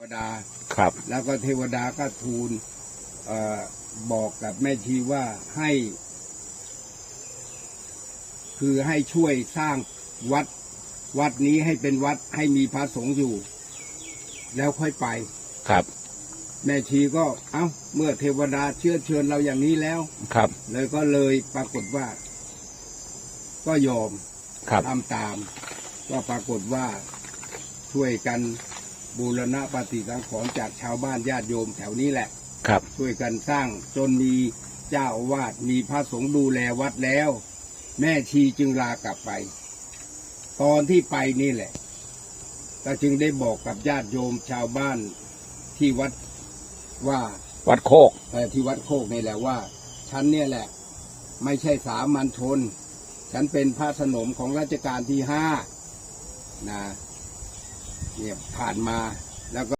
เทวดาครับ แล้วก็เทวดาก็ทูลเออบอกกับแม่ชีว่าให้ คือให้ช่วยสร้างวัด วัดนี้ให้เป็นวัดให้มีพระสงฆ์อยู่ แล้วค่อยไป ครับ แม่ชีก็เอ้า เมื่อเทวดาเชื้อเชิญเราอย่างนี้แล้ว ครับ เลยก็เลยปรากฏว่า ก็ยอมครับ ทำตาม ก็ปรากฏว่าช่วยกัน บูรณะปฏิสังขรณ์จากชาวบ้านญาติโยมแถวนี้แหละ ครับ ช่วยกันสร้างจนมีเจ้าอาวาสมีพระสงฆ์ดูแลวัดแล้ว แม่ชีจึงลากลับไป ตอนที่ไปนี่แหละก็จึงได้บอกกับญาติโยมชาวบ้านที่วัดว่าวัดโคกเอ่อที่วัดโคกนี่แหละว่า ฉันเนี่ยแหละ ไม่ใช่สามัญชน ฉันเป็นพระสนมของรัชกาลที่ห้านะ เนี่ยผ่านมาแล้วก็